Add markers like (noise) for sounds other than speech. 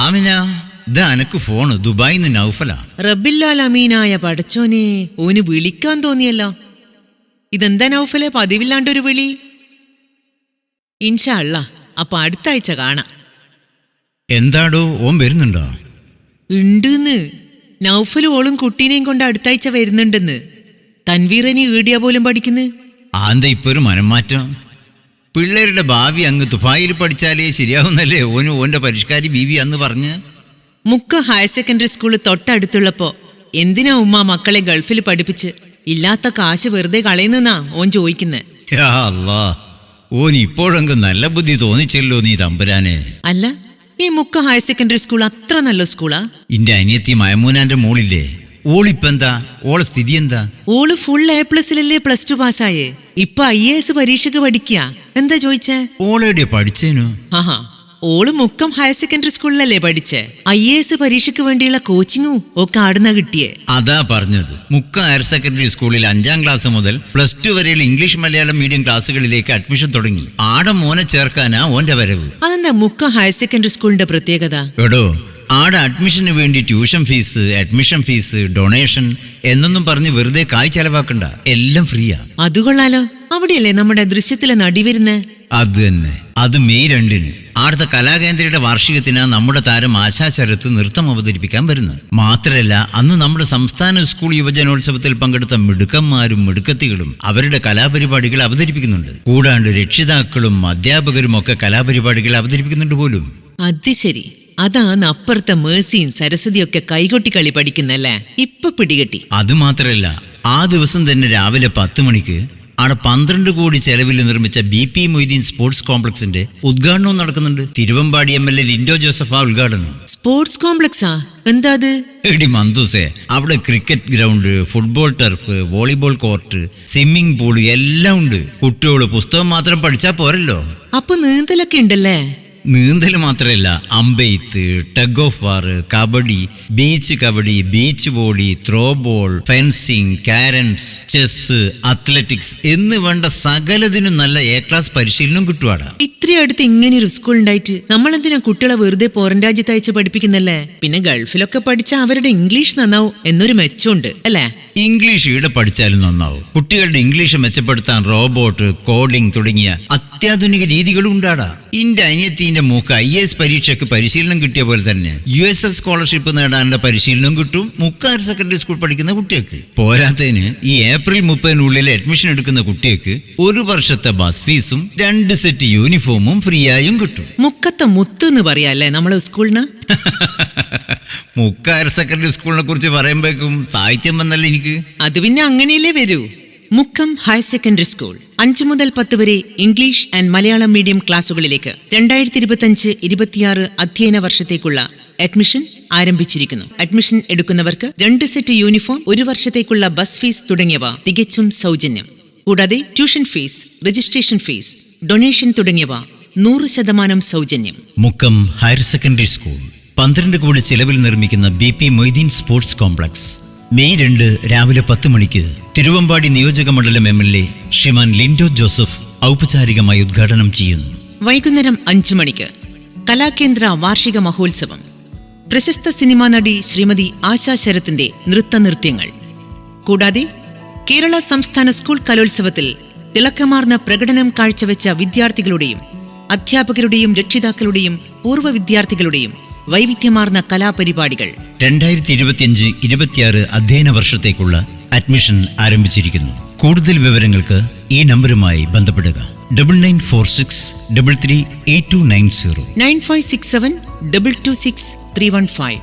ആമിന ഇതാ എനക്ക് ഫോണ്. ദുബായിന്ന് നൗഫല. റബ്ബില്ലാൽ അമീനായ പടച്ചോനെ ഓന് വിളിക്കാൻ തോന്നിയല്ലോ. ഇതെന്താ നൗഫലെ പതിവില്ലാണ്ടൊരു വിളി? ഇൻഷാ അല്ല അപ്പൊ അടുത്ത ആഴ്ച കാണാം. എന്താടോ ഓൻ വരുന്നുണ്ടോ? ഉണ്ടെന്ന്. നൗഫൽ ഓളും കുട്ടീനെയും കൊണ്ട് അടുത്താഴ്ച വരുന്നുണ്ടെന്ന്. തൻവീറനി ഈടിയ പോലും പഠിക്കുന്നു? ആന്ത ഇപ്പൊ ഒരു മനംമാറ്റം. പിള്ളേരുടെ ഭാവി അങ്ങ് ദുബായിൽ പഠിച്ചാലേ ശരിയാവുന്നല്ലേ? ഓന് ഓന്റെ പരിഷ്കാരി ബീവി അന്ന് പറഞ്ഞ്. മുക്ക ഹയർ സെക്കൻഡറി സ്കൂൾ തൊട്ടടുത്തുള്ളപ്പോ എന്തിനാ ഉമ്മ മക്കളെ ഗൾഫിൽ പഠിപ്പിച്ച്? ഇല്ലാത്ത കാശ് വെറുതെ കളയുന്നെന്നാ ഓൻ ചോദിക്കുന്നേ. അല്ലാ ഓൻ ഇപ്പോഴെങ്കിൽ നല്ല ബുദ്ധി തോന്നിച്ചല്ലോ നീ തമ്പുരാനെ. അല്ല ഈ മുക്ക ഹയർ സെക്കൻഡറി സ്കൂൾ അത്ര നല്ല സ്കൂളാ ഇന്റെ അനിയത്തി മയമൂനാന്റെ മോളില്ലേ? ഓളിപ്പെന്താ? ഓളെ സ്ഥിതി എന്താ ഓൾ ഫുൾ എ പ്ലസിലല്ലേ പ്ലസ് ടു പാസ്സായേ ഇപ്പൊ ഐ എ എസ് പരീക്ഷയ്ക്ക് പഠിക്കുക എന്താ ചോദിച്ചേ ഓളെവിടെ പഠിച്ചേനു? ആഹാ. ഓൾ മുക്കം ഹയർ സെക്കൻഡറി സ്കൂളിലല്ലേ പഠിച്ചേ. ഐ എ എസ് പരീക്ഷയ്ക്ക് വേണ്ടിയുള്ള കോച്ചിങ്ങും ഒക്കെ ആടുന്ന കിട്ടിയേ. അതാ പറഞ്ഞത്. മുക്ക ഹയർ സെക്കൻഡറി സ്കൂളിൽ അഞ്ചാം ക്ലാസ് മുതൽ പ്ലസ് ടു വരെയുള്ള ഇംഗ്ലീഷ് മലയാളം മീഡിയം ക്ലാസ്സുകളിലേക്ക് അഡ്മിഷൻ തുടങ്ങി. ആടെ മോനെ ചേർക്കാനാ ഓന്റെ വരവ്. അതെന്താ മുക്കം ഹയർ സെക്കൻഡറി സ്കൂളിന്റെ പ്രത്യേകത? എടോ ആടെ അഡ്മിഷന് വേണ്ടി tuition fees admission fees donation എന്നൊന്നും പറഞ്ഞ് വെറുതെ കായ് ചെലവാക്കണ്ട. എല്ലാം ഫ്രീയാ അത് കൊള്ളാലോ. അവിടെയല്ലേ നമ്മുടെ ദൃശ്യത്തിലെ നടി വരുന്നേ? അത് തന്നെ. അത് മെയ് രണ്ടിന്. ആടുത്തെ കലാകേന്ദ്രയുടെ വാർഷികത്തിന് നമ്മുടെ താരം ആശാശരത്ത് നൃത്തം അവതരിപ്പിക്കാൻ വരുന്നത്. മാത്രമല്ല അന്ന് നമ്മുടെ സംസ്ഥാന സ്കൂൾ യുവജനോത്സവത്തിൽ പങ്കെടുത്ത മിടുക്കന്മാരും മിടുക്കത്തികളും അവരുടെ കലാപരിപാടികൾ അവതരിപ്പിക്കുന്നുണ്ട്. കൂടാണ്ട് രക്ഷിതാക്കളും അധ്യാപകരും ഒക്കെ കലാപരിപാടികൾ അവതരിപ്പിക്കുന്നുണ്ട് പോലും. അത് ശരി. അതാണ് അപ്പുറത്തെ മേഴ്സിയും സരസ്വതിയൊക്കെ കൈകൊട്ടി കളി പഠിക്കുന്നല്ലേ? ഇപ്പൊ പിടികെട്ടി. അത് മാത്രമല്ല ആ ദിവസം തന്നെ രാവിലെ പത്ത് മണിക്ക് അവിടെ പന്ത്രണ്ട് കോടി ചെലവിൽ നിർമ്മിച്ച ബി പി മൊയ്തീൻ സ്പോർട്സ് കോംപ്ലക്സിന്റെ ഉദ്ഘാടനവും നടക്കുന്നുണ്ട്. Thiruvambady M L A Linto Joseph ആ ഉദ്ഘാടനം. സ്പോർട്സ് കോംപ്ലക്സാ? എന്താ അത്? എടി മന്ദൂസേ അവിടെ cricket ground football turf volleyball court swimming pool എല്ലാം ഉണ്ട്. കുട്ടികൾ പുസ്തകം മാത്രം പഠിച്ചാൽ പോരല്ലോ. അപ്പൊ നീന്തലൊക്കെ ഉണ്ടല്ലേ? നീന്തൽ മാത്രമല്ല അമ്പെയ്ത്ത് tug of war kabaddi beach kabaddi beach volley throw ball fencing carroms chess athletics എന്ന് വേണ്ട സകലതിനും നല്ല എ ക്ലാസ് പരിശീലനം കിട്ടുവാടാ. ഇത്രയും അടുത്ത് ഇങ്ങനെ ഒരു സ്കൂൾ ഉണ്ടായിട്ട് നമ്മൾ എന്തിനാ കുട്ടികളെ വെറുതെ പുറം രാജ്യത്ത് അയച്ച് പഠിപ്പിക്കുന്നല്ലേ? പിന്നെ ഗൾഫിലൊക്കെ പഠിച്ച അവരുടെ ഇംഗ്ലീഷ് നന്നാവും എന്നൊരു മെച്ചമുണ്ട് അല്ലേ? ഇംഗ്ലീഷ് ഇവിടെ പഠിച്ചാലും നന്നാവും. കുട്ടികളുടെ ഇംഗ്ലീഷ് മെച്ചപ്പെടുത്താൻ റോബോട്ട് കോഡിംഗ് തുടങ്ങിയ അത്യാധുനിക രീതികളും ഉണ്ടാടാ. ഇന്റെ അനിയത്തിന്റെ മൂക്ക് ഐ എസ് പരീക്ഷയ്ക്ക് പരിശീലനം കിട്ടിയ പോലെ തന്നെ യു എസ് എൽ സ്കോളർഷിപ്പ് നേടാനുള്ള പരിശീലനം കിട്ടും. മുക്ക ഹയർ സെക്കൻഡറി സ്കൂൾ പഠിക്കുന്ന കുട്ടികൾക്ക്. പോരാത്തതിന് ഈ ഏപ്രിൽ മുപ്പതിനുള്ളിൽ അഡ്മിഷൻ എടുക്കുന്ന കുട്ടികൾക്ക് ഒരു വർഷത്തെ ബസ് ഫീസും രണ്ട് സെറ്റ് യൂണിഫോമും ഫ്രീ ആയും കിട്ടും. മുക്കത്തെ മുത്ത് എന്ന് പറയാല്ലേ നമ്മളെ സ്കൂളിന് (laughs) മുക്ക ഹയർ സെക്കൻഡറി സ്കൂളിനെ കുറിച്ച് പറയുമ്പോഴേക്കും സാഹിത്യം വന്നല്ലേ എനിക്ക്? അത് പിന്നെ അങ്ങനെയല്ലേ വരൂ. Mukkam higher secondary school. അഞ്ച് മുതൽ പത്ത് വരെ ഇംഗ്ലീഷ് ആൻഡ് മലയാളം മീഡിയം ക്ലാസുകളിലേക്ക് രണ്ടായിരത്തി ഇരുപത്തഞ്ച് ഇരുപത്തിയാറ് അധ്യയന വർഷത്തേക്കുള്ള അഡ്മിഷൻ ആരംഭിച്ചിരിക്കുന്നു. അഡ്മിഷൻ എടുക്കുന്നവർക്ക് രണ്ട് സെറ്റ് യൂണിഫോം ഒരു വർഷത്തേക്കുള്ള ബസ് ഫീസ് തുടങ്ങിയവ തികച്ചും സൗജന്യം. കൂടാതെ tuition fees registration fees donation തുടങ്ങിയവ നൂറ് ശതമാനം സൗജന്യം. Mukkam higher secondary school. പന്ത്രണ്ട് കോടി ചെലവിൽ നിർമ്മിക്കുന്ന B P Moideen sports complex. May രണ്ട് രാവിലെ പത്ത് മണിക്ക് തിരുവമ്പാടി നിയോജക മണ്ഡലം എം എൽ എ ശ്രീമാൻ ലിൻഡോ ജോസഫ് ഔപചാരികമായി ഉദ്ഘാടനം ചെയ്യുന്നു. വൈകുന്നേരം അഞ്ചു മണിക്ക് കലാകേന്ദ്ര വാർഷിക മഹോത്സവം. പ്രശസ്ത സിനിമാ നടി ശ്രീമതി ആശാ ശരത്തിന്റെ നൃത്തനൃത്യങ്ങൾ. കൂടാതെ കേരള സംസ്ഥാന സ്കൂൾ കലോത്സവത്തിൽ തിളക്കമാർന്ന പ്രകടനം കാഴ്ചവെച്ച വിദ്യാർത്ഥികളുടെയും അധ്യാപകരുടെയും രക്ഷിതാക്കളുടെയും പൂർവ വിദ്യാർത്ഥികളുടെയും വൈവിധ്യമാർന്ന കലാപരിപാടികൾ രണ്ടായിരത്തി ഇരുപത്തിയഞ്ച് ഇരുപത്തിയാറ് അധ്യയന വർഷത്തേക്കുള്ള അഡ്മിഷൻ ആരംഭിച്ചിരിക്കുന്നു. കൂടുതൽ വിവരങ്ങൾക്ക് ഈ നമ്പറുമായി ബന്ധപ്പെടുക. Double nine four six double three eight two nine zero nine five six seven double two six three one five